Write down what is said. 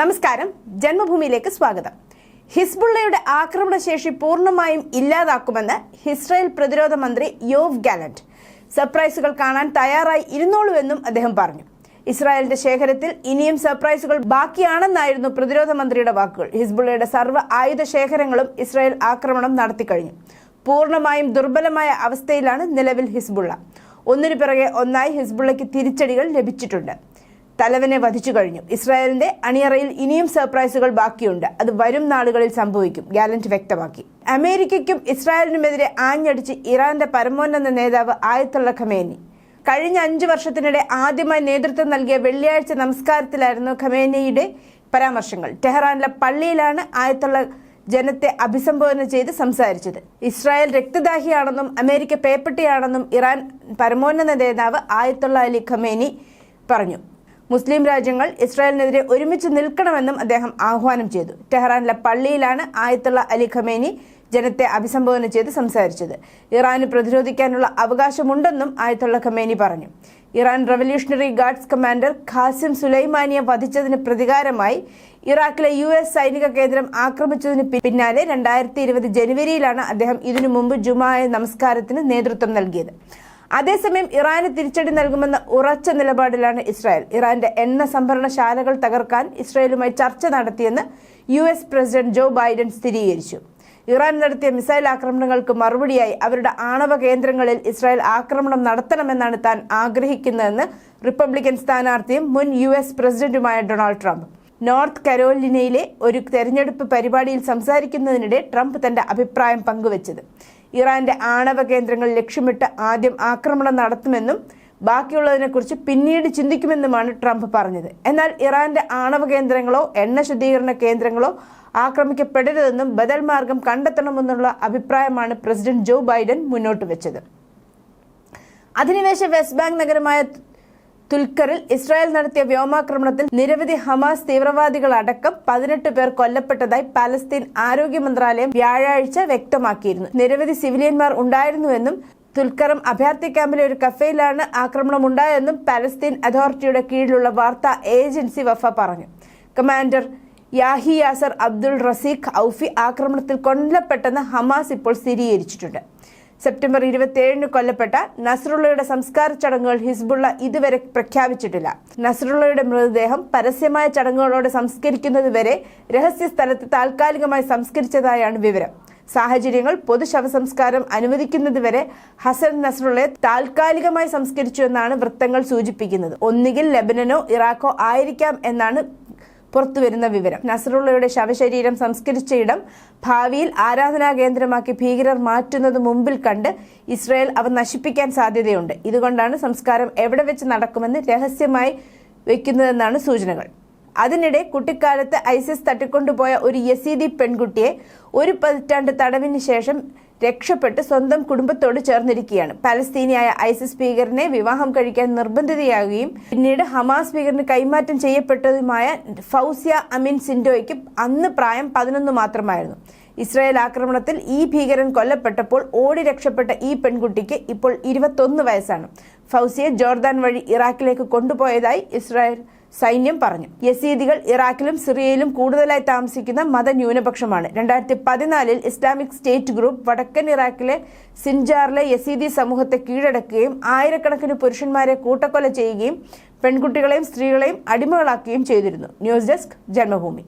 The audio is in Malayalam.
നമസ്കാരം. ജന്മഭൂമിയിലേക്ക് സ്വാഗതം. ഹിസ്ബുള്ളയുടെ ആക്രമണശേഷി പൂർണമായും ഇല്ലാതാക്കുമെന്ന് ഇസ്രായേൽ പ്രതിരോധ മന്ത്രി യോവ് ഗാലന്റ് സർപ്രൈസുകൾ കാണാൻ തയ്യാറായി ഇരുന്നോളൂവെന്നും അദ്ദേഹം പറഞ്ഞു. ഇസ്രായേലിന്റെ ശേഖരത്തിൽ ഇനിയും സർപ്രൈസുകൾ ബാക്കിയാണെന്നായിരുന്നു പ്രതിരോധ മന്ത്രിയുടെ വാക്കുകൾ. ഹിസ്ബുള്ളയുടെ സർവ ആയുധ ശേഖരങ്ങളും ഇസ്രായേൽ ആക്രമണം നടത്തിക്കഴിഞ്ഞു പൂർണമായും ദുർബലമായ അവസ്ഥയിലാണ് നിലവിൽ ഹിസ്ബുള്ള. ഒന്നിനു പിറകെ ഒന്നായി ഹിസ്ബുള്ളയ്ക്ക് തിരിച്ചടികൾ ലഭിച്ചിട്ടുണ്ട്. തലവനെ വധിച്ചു കഴിഞ്ഞു. ഇസ്രായേലിന്റെ അണിയറയിൽ ഇനിയും സർപ്രൈസുകൾ ബാക്കിയുണ്ട്. അത് വരും നാളുകളിൽ സംഭവിക്കും ഗാലന്റ് വ്യക്തമാക്കി. അമേരിക്കയ്ക്കും ഇസ്രായേലിനുമെതിരെ ആഞ്ഞടിച്ച് ഇറാന്റെ പരമോന്നത നേതാവ് ആയത്തുള്ള ഖമേനി. കഴിഞ്ഞ അഞ്ചു വർഷത്തിനിടെ ആദ്യമായി നേതൃത്വം നൽകിയ വെള്ളിയാഴ്ച നമസ്കാരത്തിലായിരുന്നു ഖമേനിയുടെ പരാമർശങ്ങൾ. ടെഹ്റാനിലെ പള്ളിയിലാണ് ആയത്തുള്ള ജനത്തെ അഭിസംബോധന ചെയ്ത് സംസാരിച്ചത്. ഇസ്രായേൽ രക്തദാഹിയാണെന്നും അമേരിക്ക പേപ്പട്ടിയാണെന്നും ഇറാൻ പരമോന്നത നേതാവ് ആയത്തുള്ള അലി ഖമേനി പറഞ്ഞു. മുസ്ലിം രാജ്യങ്ങൾ ഇസ്രായേലിനെതിരെ ഒരുമിച്ച് നിൽക്കണമെന്നും അദ്ദേഹം ആഹ്വാനം ചെയ്തു. ടെഹ്റാനിലെ പള്ളിയിലാണ് ആയത്തുള്ള അലി ഖമേനി ജനത്തെ അഭിസംബോധന ചെയ്ത് സംസാരിച്ചത്. ഇറാന് പ്രതിരോധിക്കാനുള്ള അവകാശമുണ്ടെന്നും ആയത്തുള്ള ഖമേനി പറഞ്ഞു. Iran Revolutionary Guards commander Qasem സുലൈമാനിയെ വധിച്ചതിന് പ്രതികാരമായി ഇറാഖിലെ യു എസ് സൈനിക കേന്ദ്രം ആക്രമിച്ചതിന് പിന്നാലെ രണ്ടായിരത്തി ഇരുപത് ജനുവരിയിലാണ് അദ്ദേഹം ഇതിനു മുമ്പ് ജുമായ നമസ്കാരത്തിന് നേതൃത്വം നൽകിയത്. അതേസമയം ഇറാന് തിരിച്ചടി നൽകുമെന്ന ഉറച്ച നിലപാടിലാണ് ഇസ്രായേൽ. ഇറാന്റെ എണ്ണ സംഭരണശാലകൾ തകർക്കാൻ ഇസ്രായേലുമായി ചർച്ച നടത്തിയെന്ന് U S president Joe Biden സ്ഥിരീകരിച്ചു. ഇറാൻ നടത്തിയ മിസൈൽ ആക്രമണങ്ങൾക്ക് മറുപടിയായി അവരുടെ ആണവ കേന്ദ്രങ്ങളിൽ ഇസ്രായേൽ ആക്രമണം നടത്തണമെന്നാണ് താൻ ആഗ്രഹിക്കുന്നതെന്ന് റിപ്പബ്ലിക്കൻ സ്ഥാനാർത്ഥിയും മുൻ യു എസ് പ്രസിഡന്റുമായ ഡൊണാൾഡ് ട്രംപ്. നോർത്ത് കരോലിനയിലെ ഒരു തെരഞ്ഞെടുപ്പ് പരിപാടിയിൽ സംസാരിക്കുന്നതിനിടെ ട്രംപ് തന്റെ അഭിപ്രായം പങ്കുവച്ചത്. ഇറാന്റെ ആണവ കേന്ദ്രങ്ങൾ ലക്ഷ്യമിട്ട് ആദ്യം ആക്രമണം നടത്തുമെന്നും ബാക്കിയുള്ളതിനെക്കുറിച്ച് പിന്നീട് ചിന്തിക്കുമെന്നുമാണ് ട്രംപ് പറഞ്ഞത്. എന്നാൽ ഇറാന്റെ ആണവ കേന്ദ്രങ്ങളോ എണ്ണ ശുദ്ധീകരണ കേന്ദ്രങ്ങളോ ആക്രമിക്കപ്പെടരുതെന്നും ബദൽ മാർഗം കണ്ടെത്തണമെന്നുള്ള അഭിപ്രായമാണ് പ്രസിഡന്റ് ജോ ബൈഡൻ മുന്നോട്ട് വെച്ചത്. അധിനിവേശ വെസ്റ്റ് ബാങ്ക് നഗരമായ തുൽക്കറിൽ ഇസ്രായേൽ നടത്തിയ വ്യോമാക്രമണത്തിൽ നിരവധി ഹമാസ് തീവ്രവാദികളടക്കം പതിനെട്ട് പേർ കൊല്ലപ്പെട്ടതായി പലസ്തീൻ ആരോഗ്യ മന്ത്രാലയം വ്യാഴാഴ്ച വ്യക്തമാക്കിയിരുന്നു. നിരവധി സിവിലിയന്മാർ ഉണ്ടായിരുന്നുവെന്നും തുൽക്കറം അഭയാർത്ഥി ക്യാമ്പിലെ ഒരു കഫേയിലാണ് ആക്രമണം ഉണ്ടായതെന്നും പലസ്തീൻ അതോറിറ്റിയുടെ കീഴിലുള്ള വാർത്താ ഏജൻസി വഫ പറഞ്ഞു. Commander Yahya Yasser Abdul Raziq Aufi ആക്രമണത്തിൽ കൊല്ലപ്പെട്ടെന്ന് ഹമാസ് ഇപ്പോൾ സ്ഥിരീകരിച്ചിട്ടുണ്ട്. സെപ്റ്റംബർ ഇരുപത്തിയേഴിന് കൊല്ലപ്പെട്ട നസ്രുള്ളയുടെ സംസ്കാര ചടങ്ങുകൾ ഹിസ്ബുള്ള ഇതുവരെ പ്രഖ്യാപിച്ചിട്ടില്ല. നസ്രുള്ളയുടെ മൃതദേഹം പരസ്യമായ ചടങ്ങുകളോടെ സംസ്കരിക്കുന്നതുവരെ രഹസ്യ സ്ഥലത്ത് താൽക്കാലികമായി സംസ്കരിച്ചതായാണ് വിവരം. സാഹചര്യങ്ങൾ പൊതുശവസംസ്കാരം അനുവദിക്കുന്നതുവരെ ഹസൻ നസ്രുള്ളയെ താൽക്കാലികമായി സംസ്കരിച്ചു എന്നാണ് വൃത്തങ്ങൾ സൂചിപ്പിക്കുന്നത്. ഒന്നുകിൽ ലെബനനോ ഇറാഖോ ആയിരിക്കാം എന്നാണ് പുറത്തുവരുന്ന വിവരം. നസറുള്ളയുടെ ശവശരീരം സംസ്കരിച്ച ഇടം ഭാവിയിൽ ആരാധനാ കേന്ദ്രമാക്കി ഭീകരർ മാറ്റുന്നത് മുമ്പിൽ കണ്ട് ഇസ്രായേൽ അവ നശിപ്പിക്കാൻ സാധ്യതയുണ്ട്. ഇതുകൊണ്ടാണ് സംസ്കാരം എവിടെ വെച്ച് നടക്കുമെന്ന് രഹസ്യമായി വെക്കുന്നതെന്നാണ് സൂചനകൾ. അതിനിടെ കുട്ടിക്കാലത്ത് ഐസിസ് തട്ടിക്കൊണ്ടുപോയ ഒരു യസീദി പെൺകുട്ടിയെ ഒരു പതിറ്റാണ്ട് തടവിന് ശേഷം രക്ഷപ്പെട്ട് സ്വന്തം കുടുംബത്തോട് ചേർന്നിരിക്കുകയാണ്. പലസ്തീനിയായ ഐസിസ് ഭീകരനെ വിവാഹം കഴിക്കാൻ നിർബന്ധിതയാകുകയും പിന്നീട് ഹമാസ് ഭീകരന് കൈമാറ്റം ചെയ്യപ്പെട്ടതുമായ ഫൗസിയ അമിൻ സിൻഡോയ്ക്ക് അന്ന് പ്രായം പതിനൊന്ന് മാത്രമായിരുന്നു. ഇസ്രായേൽ ആക്രമണത്തിൽ ഈ ഭീകരൻ കൊല്ലപ്പെട്ടപ്പോൾ ഓടി രക്ഷപ്പെട്ട ഈ പെൺകുട്ടിക്ക് ഇപ്പോൾ ഇരുപത്തൊന്ന് വയസ്സാണ്. ഫൗസിയെ ജോർദാൻ വഴി ഇറാഖിലേക്ക് കൊണ്ടുപോയതായി ഇസ്രായേൽ സൈന്യം പറഞ്ഞു. യസീദികൾ ഇറാഖിലും സിറിയയിലും കൂടുതലായി താമസിക്കുന്ന മതന്യൂനപക്ഷമാണ്. രണ്ടായിരത്തി പതിനാലിൽ ഇസ്ലാമിക് സ്റ്റേറ്റ് ഗ്രൂപ്പ് വടക്കൻ ഇറാഖിലെ സിൻജാറിലെ യസീദി സമൂഹത്തെ കീഴടക്കുകയും ആയിരക്കണക്കിന് പുരുഷന്മാരെ കൂട്ടക്കൊല ചെയ്യുകയും പെൺകുട്ടികളെയും സ്ത്രീകളെയും അടിമകളാക്കുകയും ചെയ്തിരുന്നു. News desk Janmabhumi.